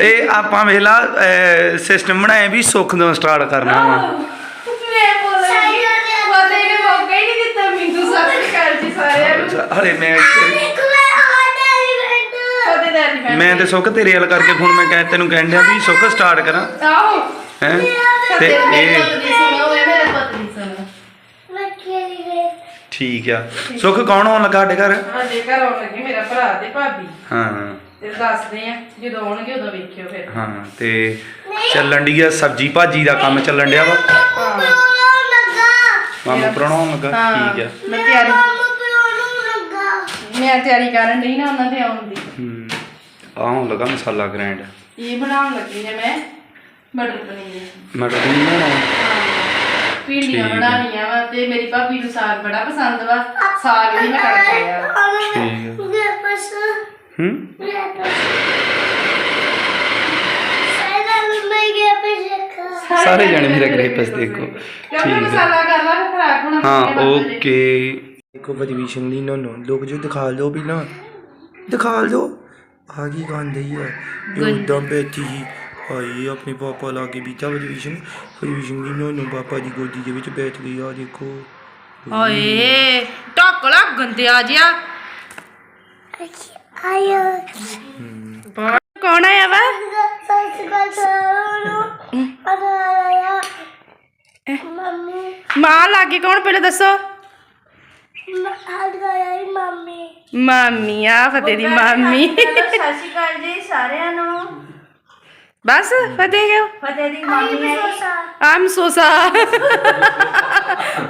ਇਹ ਆਪਾਂ ਵੇਲਾ ਸਿਸਟਮ ਬਣਾਇਆ ਵੀ ਸੁੱਖ ਤੋਂ ਸਟਾਰਟ ਕਰਨਾ ਵਾ। ਮੈਂ ਹਲੇ ਤੇ ਸੁੱਖ ਤੇਰੇ ਵੱਲ ਕਰਕੇ ਫੋਨ ਮੈਂ ਕਹਿ ਤੈਨੂੰ ਕਹਿਣ ਡਿਆ ਵੀ ਸੁੱਖ ਸਟਾਰਟ ਕਰਾਂ। ਆਓ ਹੈ? ਤੇ ਇਹ ਠੀਕ ਆ। ਸੁੱਖ ਕੌਣ ਆਉਣ ਲੱਗਾ ਸਾਡੇ ਘਰ? ਸਾਡੇ ਘਰ ਆਉਣ ਲੱਗੇ ਮੇਰਾ ਭਰਾ ਤੇ ਭਾਬੀ। ਹਾਂ। ਤੇ ਦੱਸਦੇ ਆ ਜਦੋਂ ਆਉਣਗੇ ਉਦੋਂ ਵੇਖਿਓ ਫਿਰ। ਹਾਂ ਤੇ ਚੱਲਣ ਦੀ ਆ ਸਬਜੀ ਭਾਜੀ ਦਾ ਕੰਮ ਚੱਲਣ ਡਿਆ ਵਾ? ਮਾਮੂ ਪਰਣਾਉਣ ਲੱਗਾ? ਹਾਂ ਠੀਕ ਆ। ਮੈਂ ਤਿਆਰੀ ਮੈਂ ਤਿਆਰੀ ਕਰਨ ਡਈ ਨਾ ਉਹਨਾਂ ਦੇ ਆਉਣ ਦੀ। ਹੂੰ ਆਉਣ ਲੱਗਾ ਮਸਾਲਾ ਗ੍ਰਾਈਂਡ ਇਹ ਬਣਾਉਣ ਲੱਗੀ ਨੇ ਮੈਂ ਮਟਰ ਪਨੀਰ। ਮਟਰ ਨਹੀਂ ਬਣਾਉਣਾ? ਪੀੜੀਆਂ ਠੀਕ ਆ। ਬਣਾਉਣੀਆਂ ਵਾ ਤੇ ਮੇਰੀ ਭਾਬੀ ਨੂੰ ਸਾਗ ਬੜਾ ਪਸੰਦ ਵਾ। ਸਾਗ ਵੀ ਮੈਂ ਕੱਟ ਲਿਆ ਠੀਕ ਆ। ਹੂੰ? ਪਿਛੇ ਸਾਰੇ ਜਾਣੇ ਮੇਰੇ ਗ੍ਰੇ ਪਸ ਦੇਖੋ। ਠੀਕ ਆ। ਮਸਾਲਾ ਕਰ ਲਾ ਖਰਾਬ ਹੋਣਾ ਹਾਂ। ਓਕੇ। ਦੇਖੋ ਪਰਿਵੀਸ਼ਨ ਦੀ ਨੋ ਨੋ ਲੋਕ ਜੋ ਦਿਖਾ ਲਓ ਵੀ ਨਾ। ਦਿਖਾ ਲਓ। ਆ ਕੀ ਗੰਦੀ ਹੈ ਇਹ ਉਦਾਂ ਬੈਠੀ ਸੀ ਹਾਏ ਆਪਣੇ ਪਾਪਾ ਲਾਗੇ ਬੀਤਾ ਪਰਿਵੀਸ਼ਨ ਪਰਿਵੀਸ਼ਨ ਦੀ ਨੋ ਨੋ ਪਾਪਾ ਦੀ ਗੋਦੀ ਦੇ ਵਿੱਚ ਬੈਠ ਗਈ ਆ ਦੇਖੋ। ਓਏ ਟੱਕ ਲਾ ਗੰਦਿਆ ਜਿਆ ਆਇਆ ਕੌਣ ਆਇਆ ਵਾ? ਸੱਚ ਗੱਲ ਕਰੋ ਆਇਆ ਮੰਮੀ ਮਾਂ ਲਾਗੇ ਕੌਣ ਪਹਿਲਾਂ ਦੱਸੋ? ਮੰਮੀ। ਮਾਮੀ ਆ ਫਤਿਹ ਦੀ ਮਾਮੀ। ਸਤਿ ਸ਼੍ਰੀ ਅਕਾਲ ਜੀ ਸਾਰਿਆਂ ਨੂੰ। ਬਸ ਫਤਿਹ ਕਿਉਂ? ਫਤਿਹ ਦੀ ਮਾਮੀ ਹੈ ਆਮ ਸੋਸਾ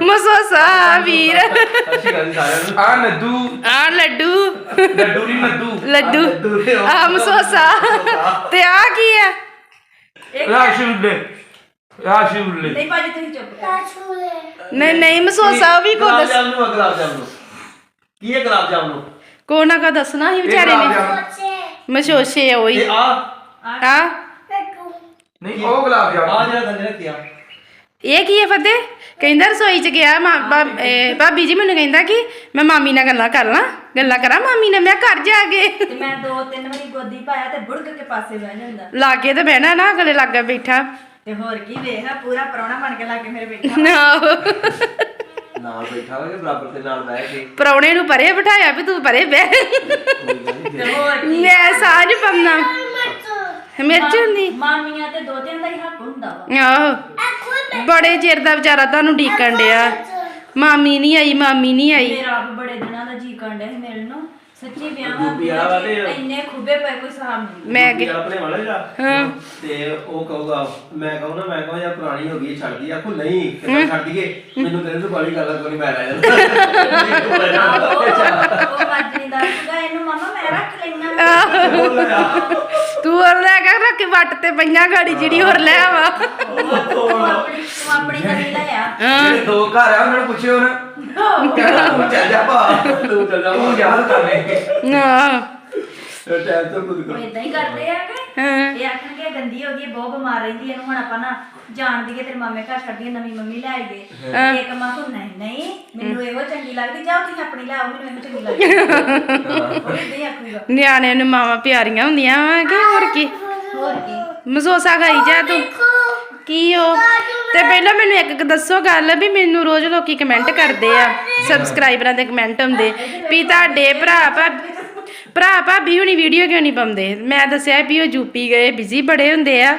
ਮਸੋਸਾ। ਵੀਰ। ਆ ਨੱਦੂ ਆ ਲੱਡੂ। ਲੱਡੂ ਨਹੀਂ ਨੱਦੂ ਲੱਡੂ। ਆ ਮਸੋਸਾ। ਤੇ ਆ ਕੀ ਆ? ਰਾਸ਼ੂਲੇ ਰਾਸ਼ੂਲੇ ਨਹੀਂ ਭਾਜੀ ਤੁਸੀਂ ਚੁੱਪ ਕਰੋ। ਛੂਲੇ ਨਹੀਂ ਨਹੀਂ ਮਸੋਸਾ ਉਹ ਵੀ ਕੋ ਗੁਲਾਬ ਦੱਸ ਜਾਮਨੂ ਆ ਗੁਲਾਬ ਜਾਮਨੂ ਕੀ ਹੈ ਗੁਲਾਬ ਜਾਮਨੂ ਕੋ ਨਾ ਕਾ ਦੱਸਣਾ ਸੀ ਵਿਚਾਰੇ ਨੇ। ਮਸ਼ੋਸ਼ੇ ਆ ਉਹੀ। ਤੇ ਆ? ਆ? ਨਹੀਂ ਉਹ ਗੁਲਾਬ ਆ ਜਿਹੜਾ ਥੱਲੇ ਰੱਖਿਆ। ਇਹ ਕੀ ਹੈ ਫਤਿਹ? ਕਹਿੰਦਾ ਰਸੋਈ ਚ ਗਿਆ ਮਾਂ- ਭਾ- ਇਹ ਭਾਬੀ ਜੀ ਮੈਨੂੰ ਕਹਿੰਦਾ ਕਿ ਮੈਂ ਮਾਮੀ ਨਾਲ ਗੱਲਾਂ ਕਰ ਲਾਂ। ਗੱਲਾਂ ਕਰਾਂ ਮਾਮੀ ਨਾਲ? ਮੈਂ ਘਰ ਜਾ ਕੇ। ਤੇ ਮੈਂ ਦੋ ਤਿੰਨ ਵਾਰੀ ਗੋਦੀ ਪਾਇਆ ਤੇ ਬੁੜਕ ਕੇ ਪਾਸੇ ਬਹਿ ਜਾਂਦਾ। ਲਾਗੇ ਤੇ ਬਹਿਣਾ ਨਾ ਗਲੇ ਲੱਗਾ ਬੈਠਾ। ਤੇ ਹੋਰ ਕੀ ਵੇਖ ਪੂਰਾ ਪ੍ਰਾਹੁਣਾ ਬਣ ਕੇ ਲਾ ਕੇ ਮੇਰੇ ਬੈਠਾ। ਆਹੋ। ਨਾਲ ਬੈਠਾ ਹੋਇਆ ਬਰਾਬਰ ਤੇ ਨਾਲ ਬਹਿ ਕੇ? ਪ੍ਰਾਹੁਣੇ ਨੂੰ ਪਰੇ ਬਿਠਾਇਆ ਵੀ ਤੂੰ ਪਰੇ ਬਹਿ। ਤੇ ਹੋਰ ਕੀ। ਮੈਂ ਸਾਜ ਪੰਨਾ ਮਿਰਚ ਹੁੰਦੀ? ਮਾਮੀਆਂ ਤੇ ਦੋਤਿਆਂ ਦਾ ਹੀ ਹੱਕ ਹੁੰਦਾ ਵਾ। ਆਹੋ। ਬੜੇ ਚਿਰ ਦਾ ਵਿਚਾਰਾ ਤੁਹਾਨੂੰ ਡੀਕਣ ਡਿਆ। ਮਾਮੀ ਨਹੀਂ ਆਈ ਮਾਮੀ ਨਹੀਂ ਆਈ। ਮੇਰਾ ਆਪ ਬੜੇ ਦਿਨਾਂ ਦਾ ਜੀ ਕਾਂਡਿਆ ਸੀ ਮਿਲਣ ਨੂੰ। ਸੱਚੀ ਵਿਆਹਾਂ ਗੋਪੀ ਵਾਲਾ ਵਾ ਤੇ- ਇੰਨੇ ਖੁੱਬੇ ਪਏ ਕੋਈ ਹਿਸਾਬ ਨਹੀਂ ਮੈਂ ਕਿ ਕਿ ਆਪਣੇ ਵਾਲਾ ਜਿਹੜਾ ਹਾਂ। ਤੇ ਉਹ ਕਹੂਗਾ ਮੈਂ ਕਹੂੰ ਨਾ ਮੈਂ ਕਹਾਂ ਯਾਰ ਪੁਰਾਣੀ ਹੋ ਗਈ ਛੱਡ ਦੀ। ਆਖੋ ਨਹੀਂ ਕਿੱਦਾਂ ਛੱਡ ਦਈਏ? ਮੈਨੂੰ ਕਹਿੰਦੇ ਤੂੰ ਬੜੀ ਗੱਲ ਕੋਈ ਮੈਂ ਰਹਿ ਜਾਂਦਾ। ਉਹ ਬਾਜੀ ਦਾ ਸੀਗਾ ਇਹਨੂੰ ਮਾਮਾ ਮੈਂ ਰੱਖ ਲੈਣਾ ਤੂੰ ਹੋਰ ਲੈ ਕੇ ਰੱਖ ਵੱਟ ਤੇ ਪਈਆਂ ਗਾੜੀ ਜਿਹੜੀ ਹੋਰ ਲੈ ਆਵਾ। ਆਪਣੀ ਤੂੰ ਆਪਣੀ ਗਲੀ ਲੈ ਆ। ਜਿਹੜੇ ਦੋ ਘਰ ਆ ਉਹਨਾਂ ਨੂੰ ਪੁੱਛਿਓ ਨਾ। ਕਹਿੰਦਾ ਤੂੰ ਚੱਲ ਜਾ ਭਾ ਤੂੰ ਚੱਲ ਜਾ ਤੂੰ ਯਾਦ ਕਰ ਲੈ। ਨਾ ਟਾਈਮ ਤੋਂ ਕੁਝ ਉਹ ਇਦਾਂ ਹੀ ਕਰਦੇ ਆ ਕਿ ਇਹ ਆਖਣਗੇ ਗੰਦੀ ਹੋ ਗਈ ਹੈ, ਬਹੁਤ ਬਿਮਾਰ ਰਹਿੰਦੀ ਹੈ, ਇਹਨੂੰ ਹੁਣ ਆਪਾਂ ਨਾ ਜਾਣ ਦੀਏ ਤੇਰੇ ਮਾਮੇ ਘਰ ਛੱਡੀਏ ਨਵੀਂ ਮੰਮੀ ਲੈ ਆਈਏ। ਇੱਕ ਮਾਂ ਕੋ ਨਹੀਂ ਨਹੀਂ ਮੈਨੂੰ ਇਹੋ ਚੰਗੀ ਲੱਗਦੀ ਜਾਓ ਤੁਸੀਂ ਆਪਣੀ ਲੈ ਆਓ ਮੈਨੂੰ ਇਹੋ ਚੰਗੀ ਲੱਗਦੀ। ਉਹ ਇਦਾਂ ਹੀ ਆਖੂਗਾ। ਨਿਆਣਿਆਂ ਨੂੰ ਮਾਵਾਂ ਪਿਆਰੀਆਂ ਹੁੰਦੀਆਂ ਵਾ ਕਿ ਹੋਰ ਕੀ? ਹੋਰ ਕੀ? ਮਸੋਸਾ ਖਾਈ ਜਾ ਤੂੰ। ਕੀ ਹੋ? ਤੇ ਪਹਿਲਾਂ ਮੈਨੂੰ ਇੱਕ ਇੱਕ ਦੱਸੋ ਗੱਲ ਵੀ ਮੈਨੂੰ ਰੋਜ਼ ਲੋਕੀ ਕਮੈਂਟ ਕਰਦੇ ਆ ਸਬਸਕ੍ਰਾਈਬਰਾਂ ਦੇ ਕਮੈਂਟ ਹੁੰਦੇ ਵੀ ਤੁਹਾਡੇ ਭਰਾ ਭਾ ਭਰਾ ਭਾਬੀ ਹੁਣੀ ਵੀਡੀਓ ਕਿਉਂ ਨਹੀਂ ਪਾਉਂਦੇ? ਮੈਂ ਦੱਸਿਆ ਵੀ ਉਹ ਯੂਪੀ ਗਏ ਬਿਜ਼ੀ ਬੜੇ ਹੁੰਦੇ ਆ।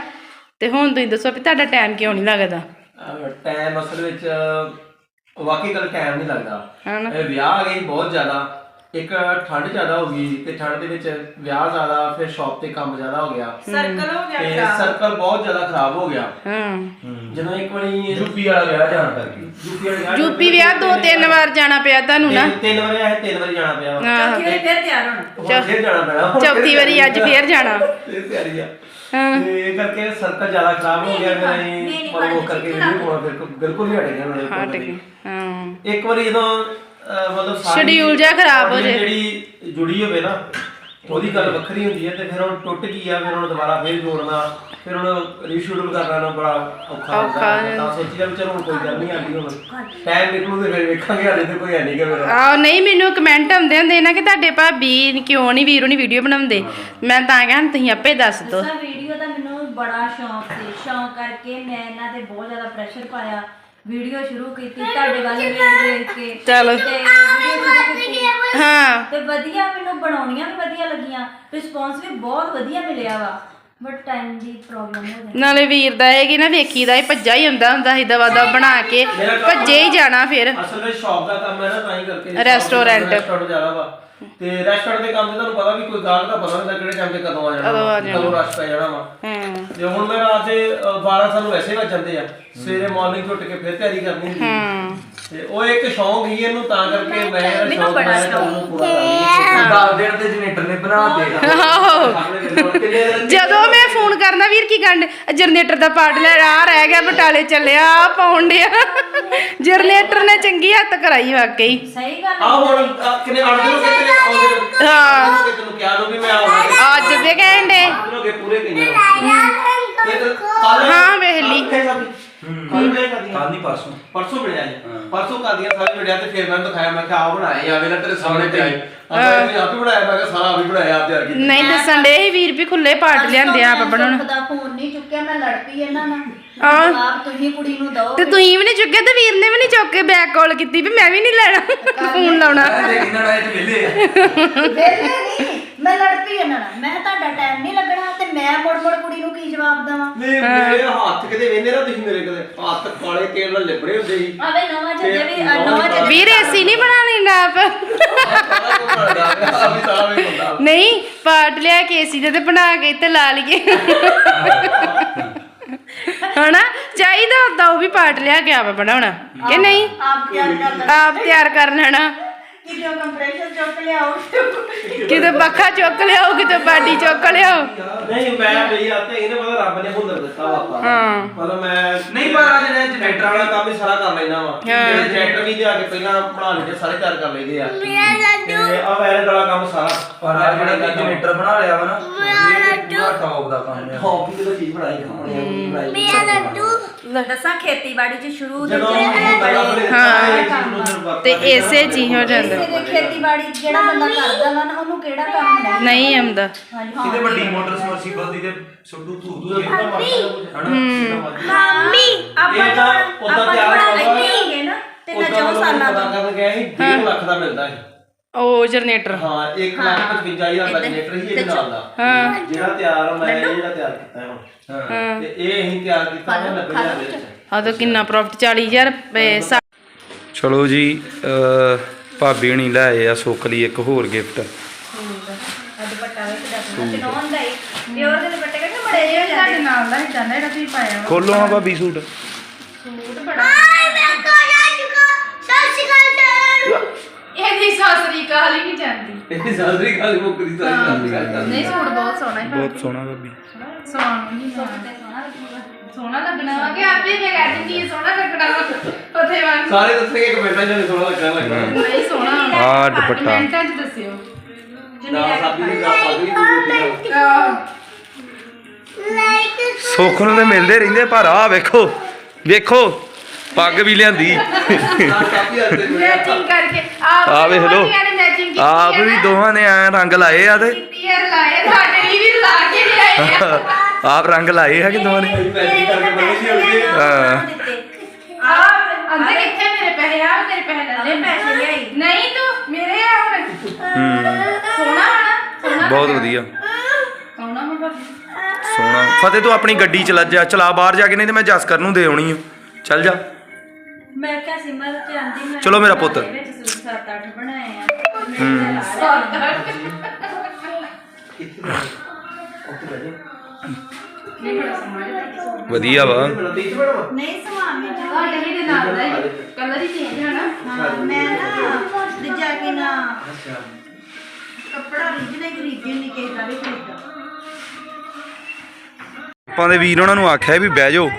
ਤੇ ਹੁਣ ਤੁਸੀਂ ਦੱਸੋ ਵੀ ਤੁਹਾਡਾ ਟਾਈਮ ਕਿਉਂ ਨਹੀਂ ਲੱਗਦਾ? ਟਾਈਮ ਅਸਲ ਵਿੱਚ ਵਾਕਈ ਗੱਲ ਟਾਈਮ ਨਹੀਂ ਲੱਗਦਾ। ਹਨਾ ਇਹ ਵਿਆਹ ਆ ਗਈ ਬਹੁਤ ਜ਼ਿਆਦਾ। ਇੱਕ ਠੰਡ ਜ਼ਿਆਦਾ ਹੋ ਗਈ ਤੇ ਠੰਡ ਦੇ ਵਿੱਚ ਵਿਆਹ ਜ਼ਿਆਦਾ ਫਿਰ ਸ਼ਾਪ ਤੇ ਕੰਮ ਜ਼ਿਆਦਾ ਹੋ ਗਿਆ। ਸਰਕਲ ਹੋ ਤੇ ਸਰਕਲ ਬਹੁਤ ਜ਼ਿਆਦਾ ਖਰਾਬ ਹੋ ਗਿਆ। ਹਾਂ। ਜਦੋਂ ਇੱਕ ਵਾਰੀ ਯੂਪੀ ਵਾਲਾ ਵਿਆਹ ਜਾਣ ਕਰਕੇ। ਯੂਪੀ ਵਾਲੇ ਵਿਆਹ ਯੂਪੀ ਵਿਆਹ ਦੋ ਤਿੰਨ ਵਾਰ ਜਾਣਾ ਪਿਆ ਤੁਹਾਨੂੰ ਨਾ। ਤਿੰਨ- ਵਾਰੀ ਆਏ ਤਿੰਨ ਵਾਰੀ ਜਾਣਾ ਪਿਆ ਹਾਂ। ਚੌਥੀ ਵਾਰੀ ਫਿਰ ਤਿਆਰ ਹੋਣਾ। ਹੁਣ ਫਿਰ ਜਾਣਾ ਪੈਣਾ। ਹੁਣ ਚੌਥੀ ਵਾਰੀ ਅੱਜ ਫੇਰ ਜਾਣਾ। ਫਿਰ ਤਿਆਰੀ ਆ। ਹਾਂ। ਤੇ ਇਹ ਕਰਕੇ ਸਰਕਲ ਜ਼ਿਆਦਾ ਖਰਾਬ ਹੋ ਗਿਆ ਫਿਰ ਨਹੀਂ, ਅਸੀਂ ਨਹੀਂ, ਮਨ ਉਹ ਕਰਕੇ ਨਹੀਂ, ਨਹੀਂ ਹੋਣਾ ਫਿਰ ਬਿਲਕੁਲ ਨਹੀਂ ਹਟੇ ਹਾਂ ਜਾਣਾ ਠੀਕ ਹਾਂ। ਇੱਕ ਵਾਰੀ ਜਦੋਂ ਅਹ, ਮਤਲਬ ਸਾਰੀ Schedule ਜਿਹਾ ਖਰਾਬ ਹੋ audience ਜੇ। ਜਿਹੜੀ ਜੁੜੀ ਹੋਵੇ ਨਾ ਉਹਦੀ ਗੱਲ ਵੱਖਰੀ ਹੁੰਦੀ ਹੈ ਤੇ ਫਿਰ ਹੁਣ ਟੁੱਟ ਗਈ ਆ ਫਿਰ ਹੁਣ ਦੁਬਾਰਾ ਫੇਰ ਜੋੜਨਾ ਫਿਰ ਹੁਣ ਰੀਸ਼ਡਿਊਲ ਕਰਨਾ ਨਾ ਬੜਾ ਔਖਾ ਹੁੰਦਾ। ਹੈ। ਤਾਂ ਸੋਚੀ ਜਾ ਚਲੋ ਹੁਣ ਕੋਈ ਗੱਲ ਨਹੀਂ ਆਂਦੀ ਹੁਣ ਟਾਈਮ ਨਿਕਲੂ ਤੇ ਫਿਰ ਵੇਖਾਂਗੇ ਹਾਲੇ ਤੇ ਕੋਈ ਹੈ ਨਹੀਂ ਕਿ ਮੇਰਾ। ਆ ਨਹੀਂ ਮੈਨੂੰ ਕਮੈਂਟ ਆਉਂਦੇ ਹੁੰਦੇ ਨਾ ਕਿ ਤੁਹਾਡੇ ਭਾਬੀ ਕਿਉਂ ਨਹੀਂ ਵੀਰੋ ਨਹੀਂ ਵੀਡੀਓ ਬਣਾਉਂਦੇ। ਮੈਂ ਤਾਂ ਕਿਹਾ ਤੁਸੀਂ ਆਪੇ ਦੱਸ ਦਿਓ। ਦੱਸਾਂ ਵੀਡੀਓ ਦਾ ਮੈਨੂੰ ਬੜਾ ਸ਼ੌਂਕ ਸੀ। ਸ਼ੌਂਕ ਕਰਕੇ ਮੈਂ ਇਹਨਾਂ ਤੇ ਬਹੁਤ ਜ਼ਿਆਦਾ ਪ੍ਰੈਸ਼ਰ ਪਾਇਆ। ਵੀਡੀਓ ਸ਼ੁਰੂ ਕੀਤੀ ਤੁਹਾਡੇ ਵੱਲ ਵੇਖ ਵੇਖ ਕੇ। ਚਲੋ। ਤੇ ਵੀਡੀਓ ਸ਼ੁਰੂ ਕੀਤੀ। ਹਾਂ। ਤੇ ਵਧੀਆ ਮੈਨੂੰ ਬਣਾਉਣੀਆਂ ਵੀ ਵਧੀਆ ਲੱਗੀਆਂ। ਰਿਸਪੌਂਸ ਵੀ ਬਹੁਤ ਵਧੀਆ ਮਿਲਿਆ ਵਾ। ਬਟ ਟਾਈਮ ਦੀ ਪ੍ਰੋਬਲਮ ਹੋ ਜਾਂਦੀ। ਨਾਲੇ ਵੀਰ ਦਾ ਇਹ ਕਿ ਨਾ ਵੇਖੀਦਾ ਹੀ ਭੱਜਾ ਹੀ ਹੁੰਦਾ ਹੁੰਦਾ ਸੀ ਦਵਾ ਦਵਾ ਬਣਾ ਕੇ। ਭੱਜੇ ਹੀ ਜਾਣਾ ਫਿਰ। ਅਸਲ ਵਿੱਚ ਸ਼ੌਪ ਦਾ ਕੰਮ ਹੈ ਨਾ ਤਾਂ ਹੀ ਕਰਕੇ ਰੈਸਟੋਰੈਂਟ। ਰੈਸਟੋਰੈਂਟ ਜ਼ਿਆਦਾ ਵਾ। ਤੇ ਰੈਸਟੋਰੈਂਟ ਦੇ ਕੰਮ ਤੇ ਤੁਹਾਨੂੰ ਪਤਾ ਵੀ ਕੋਈ ਗਾਹਕ ਦਾ ਪਤਾ ਨਹੀਂ ਕਿਹੜੇ ਟਾਈਮ ਤੇ ਕਦੋਂ ਆ ਜਾਣਾ ਕਦੋਂ ਵਾ, ਰਸ਼ ਪੈ ਜਾਣਾ ਵਾ। ਹਾਂ। ਤੇ ਹੁਣ ਮੈਂ ਰਾਤ ਦੇ ਅ, 12 ਸਾਨੂੰ ਵੈਸੇ ਵੱਜ ਜਾਂਦੇ ਆ। ਸਵੇਰੇ ਮਾਰਨਿੰਗ ਉੱਠ ਕੇ ਫਿਰ ਤਿਆਰੀ ਕਰਨੀ ਹੁੰਦੀ। ਹਾਂ। ਤੇ ਉਹ ਇੱਕ ਸ਼ੌਂਕ ਹੀ ਇਹਨੂੰ ਤਾਂ ਕਰਕੇ ਮੈਂ ਮੈਨੂੰ ਸ਼ੌਂਕ ਬੜਾ ਸ਼ੌਂਕ। ਉਹਨੂੰ ਪੂਰਾ ਕਰਨੀ। ਦਸ ਦਿਨ ਤੇ ਜਨਰੇਟਰ ਨੇ ਬਣਾ ਦੇ ਦਿਨ ਜਦੋਂ ਮੈਂ ਫੋਨ ਕਰਨਾ ਵੀਰ ਕੀ ਕਰਨ ਜਨਰੇਟਰ ਦਾ ਪਾਰਟ ਲੈ ਆ ਰਹਿ ਗਿਆ ਬਟਾਲੇ ਚੱਲਿਆ ਆ ਪਾਉਣ ਡਿਆ। ਜਨਰੇਟਰ ਨੇ ਚੰਗੀ ਹੱਥ ਕਰਾਈ ਵਾਕਈ। ਸਹੀ ਗੱਲ ਆ ਹੁਣ ਕਿੰਨੇ ਅੱਠ ਦਿਨ ਹੋ ਗਏ ਤੇਰੇ ਆਉਂਦੇ ਨੂੰ ਹਾਂ ਹੋ ਗਏ ਤੈਨੂੰ ਕਿਹਾ ਨੂੰ ਵੀ ਮੈਂ ਆਵਾਂਗਾ ਅੱਜ ਦੇ ਕਹਿਣ ਡੇ ਅੱਠ ਦਿਨ ਹੋ ਗਏ ਪੂਰੇ ਕਈਆਂ ਨੂੰ ਕੱਲ ਹਾਂ, ਵੇਖ ਲਈ। ਕੱਲ ਮੈਂ ਕਰਦੀ ਕੱਲ ਨਹੀਂ ਪਰਸੋਂ। ਪਰਸੋਂ ਮਿਲਿਆ ਜੀ ਪਰਸੋਂ ਕਰਦੀਆਂ ਸਾਰੇ ਮਿਲਿਆ ਤੇ ਫਿਰ ਮੈਂ ਦਿਖਾਇਆ ਮੈਂ ਕਿਹਾ ਆ ਬਣਾਏ ਆ ਵੇਲਾ ਤੇਰੇ ਸਾਹਮਣੇ ਤੇ ਆਪਾਂ ਇਹ ਆਪ ਹੀ। ਬਣਾਇਆ ਮੈਂ ਕਿਹਾ ਸਾਰਾ ਆਪ ਹੀ ਬਣਾਇਆ ਆਪ ਤਿਆਰ ਕੀਤਾ ਨਹੀਂ ਦੱਸਣ ਡੇ ਸੀ ਵੀਰ ਵੀ ਖੁੱਲੇ ਪਾਰਟ ਲਿਆਂਦੇ ਆ ਆਪ ਬਣਾਉਣ। ਦਾ ਫੋਨ ਨਹੀਂ ਚੁੱਕਿਆ ਮੈਂ ਲੜ ਪਈ ਇਹਨਾਂ ਨਾਲ। ਹਾਂ। ਜਵਾਬ ਤੁਸੀਂ ਕੁੜੀ ਨੂੰ ਦਿਓ। ਤੇ ਤੁਸੀਂ ਵੀ ਨਹੀਂ ਚੁੱਕਿਆ ਤੇ ਵੀਰ ਨੇ ਵੀ ਨਹੀਂ ਚੁੱਕ ਕੇ ਬੈਕ ਕਾਲ ਕੀਤੀ ਵੀ ਮੈਂ ਵੀ ਨਹੀਂ ਲੈਣਾ ਫੋਨ ਲਾਉਣਾ। ਇਹਨਾਂ ਨਾਲ ਇਹ ਵਿਲੇ ਆ। ਵੇਲੇ ਨਹੀਂ ਮੈਂ ਲੜ ਪਈ ਇਹਨਾਂ ਨਾਲ। ਮੈਂ ਕਿਹਾ ਤੁਹਾਡਾ ਟਾਈਮ ਨਹੀਂ ਲੱਗਣਾ। ਤੇ ਮੈਂ ਮੁੜ ਮੁੜ ਕੁੜੀ ਨੂੰ ਕੀ ਜਵਾਬ ਦੇਵਾਂ? ਨਹੀਂ ਮੇਰੇ ਹੱਥ ਕਿਤੇ ਵੇਨੇ ਨਾ ਤੁਸੀਂ ਮੇਰੇ ਕਦੇ ਹੱਥ ਕਾਲੇ ਤੇਲ ਨਾਲ ਲਿਬੜੇ ਹੁੰਦੇ ਸੀ। ਆਵੇ ਨਵਾਂ ਜੱਜੇ ਵੀ ਨਵਾਂ ਜੱਜੇ ਵੀਰ ਏਸੀ ਨਹੀਂ ਬਣਾਣੀ ਨਾ ਆਪ ਸਾਰਾ ਕੁਝ ਬਣਦਾ ਆ ਵੀ ਸਾਰਾ ਵੀ ਹੁੰਦਾ ਨਹੀਂ ਪਾਰਟ ਲਿਆ ਕੇ ਦੇ ਤੇ ਬਣਾ ਕੇ ਤੇ ਲਾ ਲਈਏ। ਹਨਾ? ਚਾਹੀਦਾ ਹੁੰਦਾ ਉਹ ਵੀ ਪਾਰਟ ਲਿਆ ਕੇ ਆਪ ਬਣਾਉਣਾ। ਕਿ ਨਹੀਂ? ਆਪ ਤਿਆਰ ਕਰ ਲੈ ਆਪ ਤਿਆਰ ਕਰ ਲੈਣਾ। ਕਿਤੇ ਕੰਪਰੈਸ਼ਰ ਚੁੱਕ ਲਿਆਓ। ਕਿਤੇ ਪੱਖਾ ਚੁੱਕ ਲਿਆਓ ਕਿਤੇ ਬਾਡੀ ਚੁੱਕ ਲਿਆਓ। ਨਹੀਂ ਮੈਂ ਬਈ ਆ ਤੇ ਇਹਨੇ ਪਤਾ ਰੱਬ ਨੇ ਹੁਨਰ ਦਿੱਤਾ ਵਾ ਆਪਾਂ ਨੂੰ। ਹਾਂ। ਮਤਲਬ ਮੈਂ ਨਹੀਂ ਪਰ ਆ ਜਿਹੜਾ ਜਨਰੇਟਰ ਵਾਲਾ ਕੰਮ ਹੀ ਸਾਰਾ ਕਰ ਲੈਣਾ ਵਾ। ਹਾਂ। ਜਨਰੇਟਰ ਵੀ ਲਿਆ ਕੇ ਪਹਿਲਾਂ ਬਣਾ ਲਈਦੇ ਸਾਰੇ ਤਿਆਰ ਕਰ ਲਈਦੇ ਆ। ਮੇਰਾ ਲੱਡੂ ਤੇ ਆ ਵੈਲਡ ਵਾਲਾ ਕੰਮ ਸਾਰਾ। ਪਰ ਆ ਜਿਹੜਾ ਜਨਰੇਟਰ ਬਣਾ ਲਿਆ ਵਾ ਨਾ ਇਹ ਪੂਰਾ ਟੌਪ ਦਾ ਕੰਮ ਆ। ਹਾਂ ਕਿ ਜਦੋਂ ਚੀਜ਼ ਬਣਾਈ ਖਾਣੀ ਬਣਾਈ ਮੇਰਾ ਲੱਡੂ ਦੱਸਾਂ ਖੇਤੀਬਾੜੀ 'ਚ ਸ਼ੁਰੂ ਦੇ ਜਦੋਂ ਜਿਹੜੇ ਆਪਣੇ ਹਾਂ। ਵਰਤਣਾ ਤੇ ਇਸੇ ਹੀ ਹੋ ਜਾਂਦਾ। ਕਿਸੇ ਦੇ ਖੇਤੀਬਾੜੀ 'ਚ ਜਿਹੜਾ ਬੰਦਾ ਕਰਦਾ ਵਾ ਨਾ ਉਹਨੂੰ ਕਿਹੜਾ ਕੰਮ ਹੁੰਦਾ? ਨਹੀਂ ਆਉਂਦਾ। ਹਾਂਜੀ। ਕਿਤੇ ਵੱਡੀ ਮੋਟਰ ਸਮਰਸੀਬਲ ਦੀ ਤੇ ਸੁੱਟੂ ਧੂ ਧੂ ਜਦੋਂ ਹਨਾ ਮੰਮੀ ਆਪਾਂ ਇਹ ਤਾਂ ਜਦੋਂ ਉੱਦਾਂ ਆਪਾਂ ਤਿਆਰ ਜਦੋਂ ਹੋਊਗਾ। ਇੱਥੇ ਹੀ ਗਏ ਨਾ ਤੇ ਨਾ ਉਦੋਂ ਚੌ ਮੈਨੂੰ ਸਾਲਾਂ ਪਤਾ ਤੋਂ। ਕਰਨ ਗਿਆ ਸੀ 1 ਲੱਖ ਦਾ ਮਿਲਦਾ ਹੈ ਉਹ ਜਨਰੇਟਰ। ਹਾਂ 1 ਲੱਖ 55000 ਦਾ ਜਨਰੇਟਰ ਹੀ ਇਹਦੇ ਨਾਲ ਦਾ। ਹਾਂ। ਜਿਹੜਾ ਤਿਆਰ ਮੈਂ ਇਹ ਜਿਹੜਾ ਤਿਆਰ ਕੀਤਾ ਹੈ ਹੁਣ। ਹਾਂ। ਤੇ ਇਹ ਅਸੀਂ ਤਿਆਰ ਕੀਤਾ ਹੈ 90000 ਦੇ ਵਿੱਚ। ਆ ਤਾਂ ਕਿੰਨਾ ਪ੍ਰੋਫਿਟ 40000 ਰੁਪਏ ਸਾ- ਚਲੋ ਜੀ ਭਾਬੀ ਹਣੀ ਲੈ ਆਏ ਆ ਸੁੱਖ ਲਈ ਇੱਕ ਹੋਰ ਗਿਫਟ ਦੁਪੱਟਾ ਵਿੱਚ ਦੱਸਣਾ ਤੇ ਨੌਨ ਦਾ ਹੀ ਪਿਓਰ ਦੇ ਦੁਪੱਟੇ ਕਹਿੰਦੇ ਬੜੇ ਜਿਹੇ ਹੋ ਜਾਂਦੇ ਨਾਲ ਦਾ ਹੀ ਜਾਂਦਾ ਜਿਹੜਾ ਤੁਸੀਂ ਪਾਇਆ ਖੋਲੋ ਹਾਂ ਭਾਬੀ ਸੂਟ। ਸੂਟ ਬੜਾ ਆਏ ਮੈਂ ਕੋਲਾ ਚੁਕਾ ਸੱਚੀ ਗੱਲ ਤੇ ਇਹਦੀ ਸਾਸਰੀ ਕਾਲ ਹੀ ਨਹੀਂ ਜਾਂਦੀ ਇਹ ਗੱਲ ਮੁੱਕਦੀ ਤਾਂ ਨਹੀਂ ਸੂਟ ਬਹੁਤ ਸੋਹਣਾ ਹੈ ਬਹੁਤ ਸੋਹਣਾ ਭਾਬੀ। ਸੋਹਣਾ ਨਹੀਂ ਸੋਹਣਾ ਲੱਗਣਾ ਵਾ ਕਿ ਆਪੇ ਮੈਂ ਕਹਿ ਦਿੰਦੀ ਸੋਹਣਾ ਲੱਗਣਾ ਵਾ। ਪਥੇ ਵਾਂਗ। ਸਾਰੇ ਦੱਸਣਗੇ ਕਮੈਂਟਾਂ 'ਚ ਸੋਹਣਾ ਲੱਗਣਾ ਲੱਗਣਾ ਨਹੀਂ ਸੋਹਣਾ। ਆ ਦੁਪੱਟਾ। ਕਮੈਂਟਾਂ 'ਚ ਦੱਸਿਓ। ਦੀ ਸੁੱਖ ਨੂੰ ਤੇ ਮਿਲਦੇ ਰਹਿੰਦੇ ਪਰ ਆ ਵੇਖੋ ਵੇਖੋ। ਪੱਗ ਵੀ ਲਿਆਂਦੀ। ਮੈਚਿੰਗ ਕਰਕੇ। ਆਪ ਆ ਵੇਖ ਲਓ। ਮੈਚਿੰਗ ਆਪ ਵੀ ਦੋਵਾਂ ਨੇ ਐ ਰੰਗ ਲਾਏ ਆ ਤੇ। ਤੀਰ ਲਾਏ ਸਾਡੇ ਲਈ ਵੀ ਲਾ ਕੇ ਲਿਆਏ ਆ। ਆਪ ਰੰਗ ਲਾਏ ਆ ਕਿ ਦੋਵਾਂ ਨੇ? ਅਸੀਂ ਪੈਕਿੰਗ ਕਰਕੇ ਬੰਨੇ ਸੀ ਹੋਈਏ ਹਾਂ। ਆ ਅੰਦਰ ਕਿੱਥੇ ਮੇਰੇ ਪੈਸੇ? ਆ ਤੇਰੇ ਪੈਸੇ ਲੈ ਲੈ। ਪੈਸੇ ਲਿਆਈ। ਨਹੀਂ ਤੂੰ ਮੇਰੇ ਆ ਹੁਣ। ਹੂੰ ਸੋਹਣਾ ਹਨਾ ਸੋਹਣਾ ਬਹੁਤ ਵਧੀਆ। ਸੋਹਣਾ ਮੁੰਡਾ। ਸੋਹਣਾ। ਫਤਿਹ ਤੂੰ ਆਪਣੀ ਗੱਡੀ ਚਲਾ ਜਾ। ਚਲਾ ਬਾਹਰ ਜਾ ਕੇ ਨਹੀਂ ਤੇ ਮੈਂ ਜਸਕਰ ਨੂੰ ਦੇ ਆਉਣੀ ਆ। ਚੱਲ ਜਾ। ਮੈਂ ਕਿਹਾ ਸਿਮਰ ਤੇ ਆਂਦੀ ਮੈਂ ਚਲੋ ਮੇਰਾ ਪੁੱਤ। ਇਹਦੇ ਵਿੱਚ ਸੂਟ ਸੱਤ ਅੱਠ ਬਣਾਏ ਆ। ਹੂੰ। ਕਿੱਥੇ ਬੈਠੇ? ਉੱਥੇ ਬੈਠੇ ਨਹੀਂ ਬੜਾ ਸੋਹਣਾ ਵਧੀਆ ਵਾ। ਨਹੀਂ ਸਮਾਨ ਨਹੀਂ ਦੇ ਨਾਲ ਦਾ ਕਲਰ ਹੀ ਚੇਂਜ ਹੈ ਨਾ। ਹਾਂ ਮੈਂ ਨਾ ਦੂਜਾ ਕਿ ਨਾ? ਅੱਛਾ। ਕੱਪੜਾ ਰੀਜਨੇ ਖਰੀਦੀ ਨਹੀਂ ਕਿਸੇ ਦਾ ਵੀ ਖਰੀਦਾ ਆਪਾਂ ਦੇ ਵੀਰ ਉਹਨਾਂ ਨੂੰ ਆਖਿਆ ਵੀ ਬਹਿ ਜਾਓ।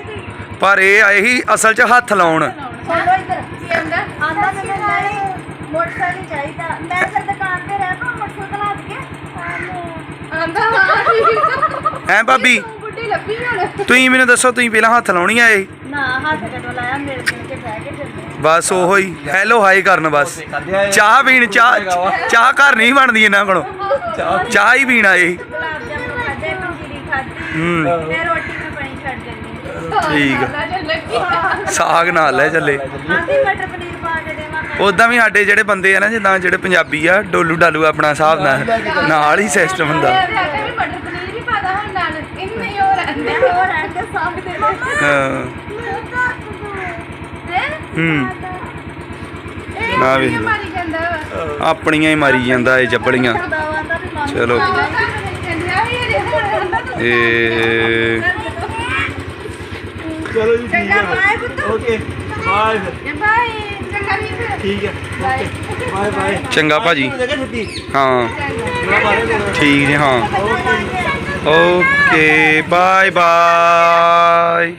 ਪਰ ਇਹ ਆਏ ਹੀ ਅਸਲ 'ਚ ਹੱਥ ਲਾਉਣ। ਛੋੜੋ ਇੱਧਰ। ਕੀ ਆਂਦਾ ਆਂਦਾ ਮੈਨੂੰ ਨਾਲੇ ਮੋਟਰਸਾਈਕਲ ਚਾਹੀਦਾ। ਮੈਂ ਫਿਰ ਦੁਕਾਨ ਤੇ ਰਹਿ ਪਾ ਮੋਟਰਸਾਈਕਲ ਆ ਕੇ ਹੈ ਭਾਬੀ? ਬੁੱਢੀ ਲੱਭੀ ਹੁਣ। ਤੁਸੀਂ ਮੈਨੂੰ ਦੱਸੋ ਤੁਸੀਂ ਪਹਿਲਾਂ ਹੱਥ ਲਾਉਣੀ ਆਏ ਨਾ ਹੱਥ ਕਦੋਂ ਲਾਇਆ? ਮੇਰੇ ਕੇ ਬਹਿ ਕੇ ਬਸ ਉਹੋ ਹੀ। ਹੈਲੋ ਹਾਈ ਕਰਨ ਬਸ। ਚਾਹ ਪੀਣ ਚਾਹ ਚਾਹ ਘਰ ਨਹੀਂ ਬਣਦੀ ਇਹਨਾਂ ਕੋਲੋਂ। ਚਾਹ ਹੀ ਪੀਣ ਆਏ ਗੁਲਾਬ ਜਾਮੁਨ ਖਾਦੇ ਪੰਜੀਰੀ ਖਾਦੀ ਹੂੰ। ਮੈਂ ਠੀਕ ਆ। ਸਾਗ ਨਾਲ ਲੈ ਚੱਲੇ। ਆਂਦੀ ਮਟਰ ਪਨੀਰ ਪਾ ਕੇ ਦੇਵਾਂ ਮੈਂ। ਉਦਾਂ ਵੀ ਸਾਡੇ ਜਿਹੜੇ ਬੰਦੇ ਆ ਨਾ ਜਿੱਦਾਂ ਜਿਹੜੇ ਪੰਜਾਬੀ ਆ ਡੋਲੂ ਡਾਲੂ ਆਪਣਾ ਹਿਸਾਬ ਨਾਲ ਨਾਲ ਹੀ ਸਿਸਟਮ ਹੁੰਦਾ। ਮਟਰ ਪਨੀਰ ਵੀ ਪਾਦਾ ਹੁਣ ਨਾਲ। ਰਹਿੰਦੇ ਹੋਰ ਸਾਗ ਦੇ ਹਾਂ। ਹੂੰ? ਨਾ ਆਪਣੀਆਂ ਹੀ ਮਾਰੀ ਜਾਂਦਾ ਇਹ ਜੱਬਲੀਆਂ। ਚਲੋ। ਇਹ ਚਲੋ ਜੀ ਠੀਕ ਚੰਗਾ ਹੈ ਬਾਏ ਪੁੱਤ। ਓਕੇ ਬਾਏ ਬਾਏ ਚੰਗਾ ਵੀ ਫਿਰ। ਠੀਕ ਹੈ ਓਕੇ। ਬਾਏ। ਬਾਏ ਚੰਗਾ ਭਾਜੀ। ਜਗ੍ਹਾ ਛੁੱਟੀ। ਹਾਂ। ਮੈਂ ਬਾਰੇ ਦੇ ਠੀਕ ਜੀ ਹਾਂ। Okay bye bye.